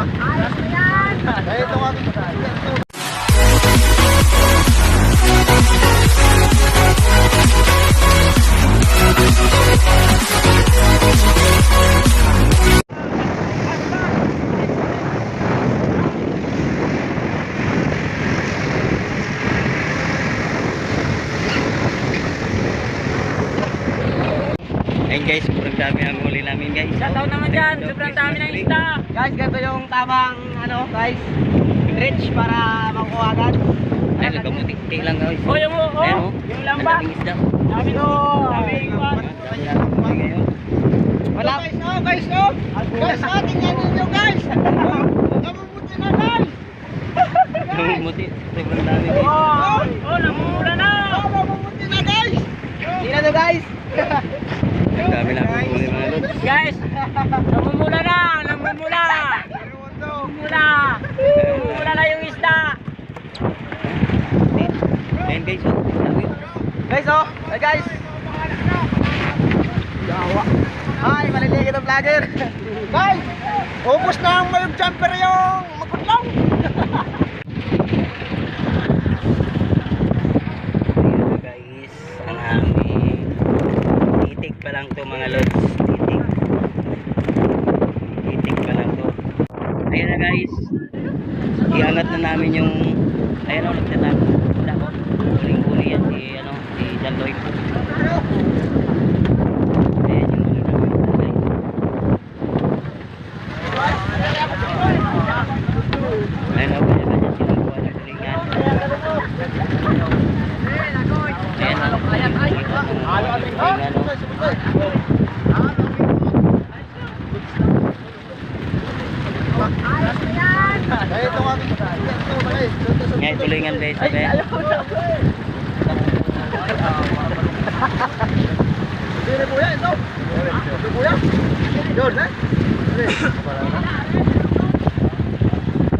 Kaya ito kami. Ayun guys, sobrang dami ang huli namin guys. Shoutout naman dyan, sobrang dami ng isda. Guys, ganito yung tamang ano, guys. Reach para makuha agad. Ay, nagamutik lang guys. O yung, oh, Ayan, oh. yung Ang lamba. daming isda. Dami ko, dami iwan. Wala. Guys, oh, guys, oh. Guys, oh, tingnan ninyo, guys. Namumuti na, guys. Namumuti. Sobrang dami guys. Oh, oh, namumula na. Oh, namumuti na, guys. Tingnan nyo, guys. Dami namin huli mga lods. Guys, namumula na, namumula. Namumula. Namumula na yung isda. Ayan guys, oh. Guys, oh. Hey, guys. Yawa. Ay, maliligid ang vlogger. guys, ubos na ang mayog jumper yung magkutlaw. Ayan guys, ang aming titik pa lang to mga lods. Titik. Titik pa lang to. Ayan na guys. Iangat na namin yung ayan o, nagtatago. Tago. Huling-huli yan si ano, si Lloyd. Ayan yung huli namin. guys. Ayan o, kanya-kanya silang buwan ng tulingan. Ayan o. Kami. Ito, guys. Ngayon tulingan ba ito ba? Sino po yan? Ito. Ito po yan. Doon, eh.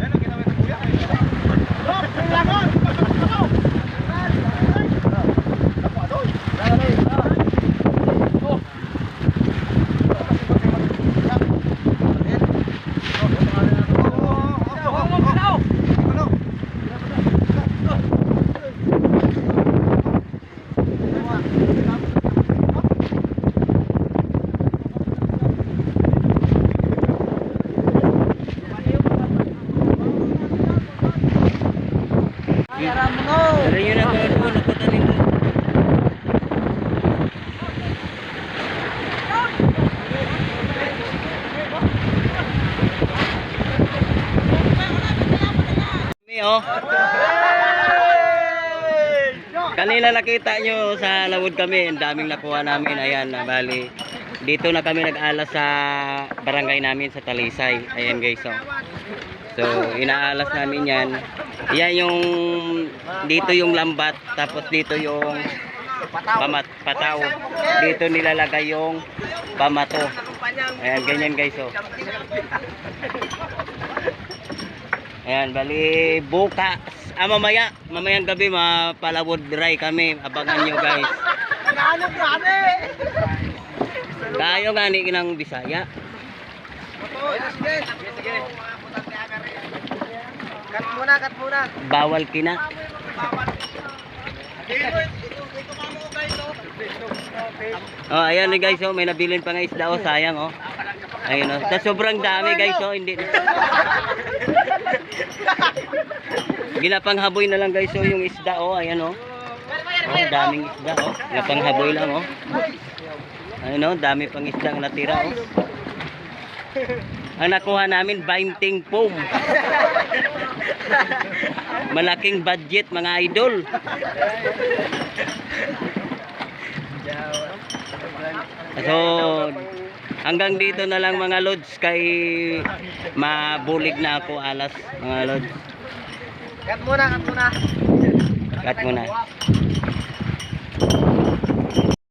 Ano ginawa ito po yan? Oh, kailangan. Pero yun ang gano'n ako tanin mo. Oh. Kanina nakita nyo sa lawod kami, ang daming nakuha namin. Ayan, na bali. Dito na kami nag-alas sa barangay namin sa Talisay. Ayan guys, oh. So, inaalas namin yan. Yan yung, dito yung lambat, tapos dito yung pamat, pataw. Dito nilalagay yung pamato. Ayan, ganyan guys, oh. Ayan, bali, bukas. Ah, mamaya, mamayang gabi, mapalawod dry kami. Abangan nyo guys. Ano, grabe? Tayo nga ni ng Bisaya. Sige, sige. Cut muna, cut muna. Bawal kina. Oh, ayan na guys, oh, may nabilin pa nga isda, oh, sayang, oh. Ayun, oh. Tas sobrang dami, guys, oh, hindi. Ginapanghaboy na lang, guys, oh, yung isda, oh, ayan, oh. Oh, daming isda, oh. Ginapanghaboy lang, oh. Ayun, oh, dami pang isda ang natira, oh. Ang nakuha namin, binding foam. Malaking budget, mga idol. So, hanggang dito na lang mga lods kay mabulig na ako alas mga lods. Cut muna, cut muna. Cut muna.